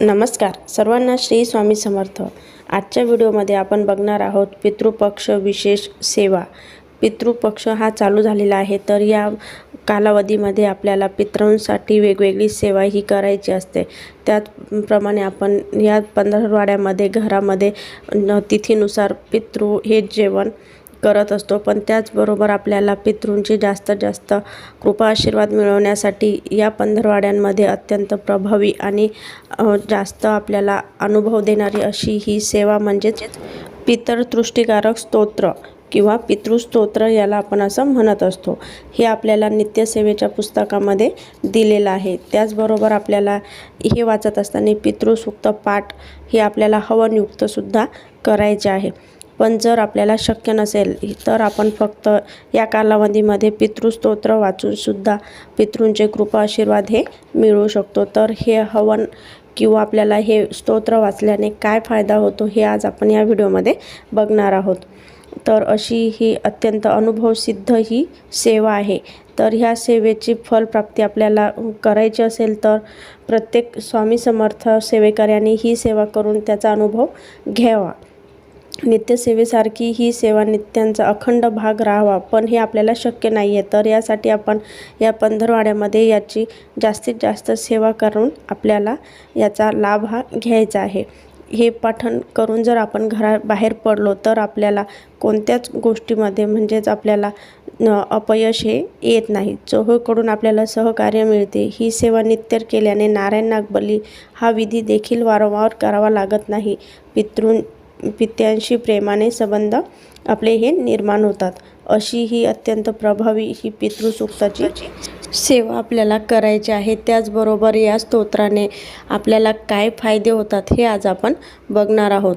नमस्कार. सर्वांना श्री स्वामी समर्थ. आजच्या व्हिडिओमध्ये आपण बघणार आहोत पितृपक्ष विशेष सेवा. पितृपक्ष हा चालू झालेला आहे तर या कालावधीमध्ये आपल्याला पितरांसाठी वेगवेगळी सेवा ही करायची असते. त्याचप्रमाणे आपण या पंधरवाड्यामध्ये घरामध्ये तिथीनुसार पितृ हे जेवण करत असतो. पण त्याचबरोबर आपल्याला पितृंची जास्तीत जास्त कृपा आशीर्वाद मिळवण्यासाठी या पंधरवाड्यांमध्ये अत्यंत प्रभावी आणि जास्त आपल्याला अनुभव देणारी अशी ही सेवा म्हणजेच पितरतृष्टीकारक स्तोत्र किंवा पितृस्तोत्र याला आपण असं म्हणत असतो. हे आपल्याला नित्यसेवेच्या पुस्तकामध्ये दिलेलं आहे. त्याचबरोबर आपल्याला हे वाचत असताना पितृसूक्त पाठ हे आपल्याला हवनयुक्तसुद्धा करायचे आहे. पण जर आपल्याला शक्य नसेल तर आपण फक्त या कालावधीमध्ये पितृस्तोत्र वाचूनसुद्धा पितृंचे कृपा आशीर्वाद हे मिळवू शकतो. तर हे हवन किंवा आपल्याला हे स्तोत्र वाचल्याने काय फायदा होतो हे आज आपण या व्हिडिओमध्ये बघणार आहोत. तर अशी ही अत्यंत अनुभवसिद्ध ही सेवा आहे. तर ह्या सेवेची फलप्राप्ती आपल्याला करायची असेल तर प्रत्येक स्वामी समर्थ सेवेकऱ्यांनी ही सेवा करून त्याचा अनुभव घ्यावा. नित्यसेवेसारखी ही सेवा नित्यांचा अखंड भाग राहावा. पण हे आपल्याला शक्य नाही आहे तर यासाठी आपण या पंधरवाड्यामध्ये याची जास्तीत जास्त सेवा करून आपल्याला याचा लाभ हा घ्यायचा आहे. हे पठण करून जर आपण घराबाहेर पडलो तर आपल्याला कोणत्याच गोष्टीमध्ये म्हणजेच आपल्याला अपयश हे येत नाही. चोहोकडून आपल्याला सहकार्य मिळते. ही सेवा नित्य केल्याने नारायण नागबली हा विधी देखील वारंवार करावा लागत नाही. पितृ पित्यांशी प्रेमाने संबंध आपले हे निर्माण होतात. अशी ही अत्यंत प्रभावी ही पितृसूक्ताची सेवा आपल्याला करायची आहे. त्याचबरोबर या स्तोत्राने आपल्याला काय फायदे होतात हे आज आपण बघणार आहोत.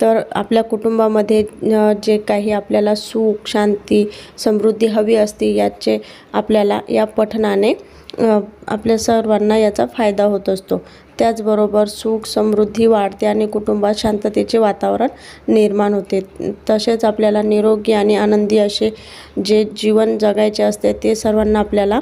तर आपल्या कुटुंबामध्ये जे काही आपल्याला सुख शांती समृद्धी हवी असते याचे आपल्याला या पठणाने आपल्या सर्वांना याचा फायदा होत असतो. त्याचबरोबर सुख समृद्धी वाढते आणि कुटुंबात शांततेचे वातावरण निर्माण होते. तसेच आपल्याला निरोगी आणि आनंदी असे जे जीवन जगायचे असते ते सर्वांना आपल्याला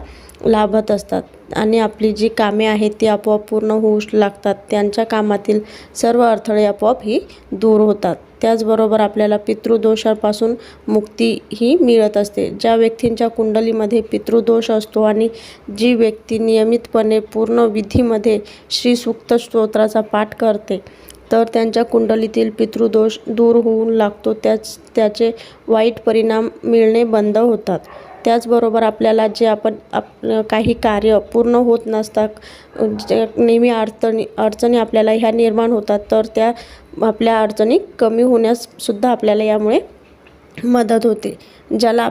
लाभत असतात. आणि आपली जी कामे आहेत ती आपोआप पूर्ण होऊ लागतात. त्यांच्या कामातील सर्व अडथळे आपोआप ही दूर होतात. त्याचबरोबर आपल्याला पितृदोषापासून मुक्तीही मिळत असते. ज्या व्यक्तींच्या कुंडलीमध्ये पितृदोष असतो आणि जी व्यक्ती नियमितपणे पूर्ण विधीमध्ये श्री सूक्त स्तोत्राचा पाठ करते तर त्यांच्या कुंडलीतील पितृदोष दूर होऊन लागतो. त्याच त्याचे वाईट परिणाम मिळणे बंद होतात. त्याचबरोबर आपल्याला जे आपण आप काही कार्य पूर्ण होत नसतात नेहमी अडचणी अडचणी आपल्याला ह्या निर्माण होतात तर त्या आपल्या अडचणी कमी होण्यास सुद्धा आपल्याला यामुळे मदत होते. ज्याला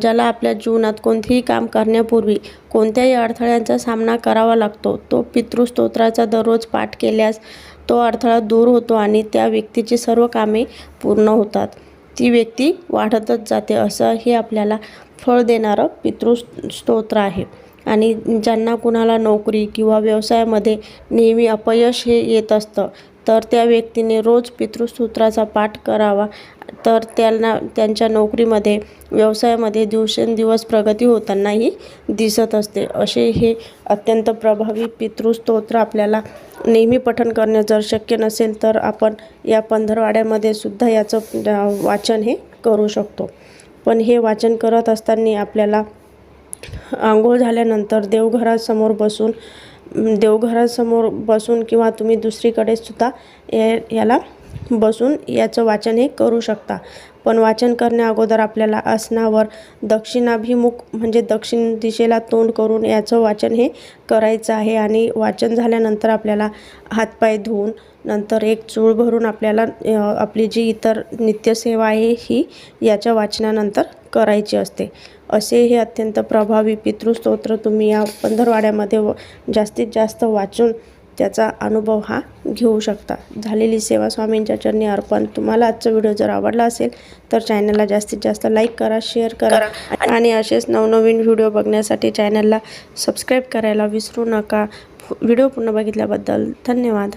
ज्याला आपल्या जीवनात कोणतेही काम करण्यापूर्वी कोणत्याही अडथळ्यांचा सामना करावा लागतो तो पितृस्तोत्राचा दररोज पाठ केल्यास तो अडथळा दूर होतो आणि त्या व्यक्तीची सर्व कामे पूर्ण होतात. ती व्यक्ती वाढतच जाते असं हे आपल्याला फळ देणारं पितृस्तोत्र आहे. आणि ज्यांना कुणाला नोकरी किंवा व्यवसायामध्ये नेहमी अपयश हे येत असतं तर त्या व्यक्तीने रोज पितृसूत्राचा पाठ करावा. तर त्यांना त्यांच्या नोकरीमध्ये व्यवसायामध्ये दिवसेंदिवस प्रगती होतानाही दिसत असते. असे हे अत्यंत प्रभावी पितृस्तोत्र आपल्याला नेहमी पठण करणे जर शक्य नसेल तर आपण या पंधरवाड्यामध्ये सुद्धा याचं वाचन हे करू शकतो. पण हे वाचन करत असताना आपल्याला आंघोळ झाल्यानंतर देवघरासमोर बसून देवघरासमोर बसून किंवा तुम्ही दुसरीकडे सुद्धा या याला बसून याचं वाचन हे करू शकता. पण वाचन करण्या अगोदर आपल्याला आसनावर दक्षिणाभिमुख म्हणजे दक्षिण दिशेला तोंड करून याचं वाचन हे करायचं आहे. आणि वाचन झाल्यानंतर आपल्याला हातपाय धुवून नंतर एक चूळ भरून आपल्याला आपली जी इतर नित्यसेवा आहे ही याच्या वाचनानंतर करायची असते. असे हे अत्यंत प्रभावी पितृस्तोत्र तुम्ही या पंधरवाड्यामध्ये व जास्तीत जास्त वाचून त्याचा अनुभव हा घेऊ शकता. झालेली सेवा स्वामींच्या चरणी अर्पण. तुम्हाला आजचा व्हिडिओ जर आवडला असेल तर चॅनलला जास्तीत जास्त लाईक करा शेअर करा आणि असेच नवनवीन व्हिडिओ बघण्यासाठी चॅनलला सबस्क्राईब करायला विसरू नका. व्हिडिओ पूर्ण बघितल्याबद्दल धन्यवाद.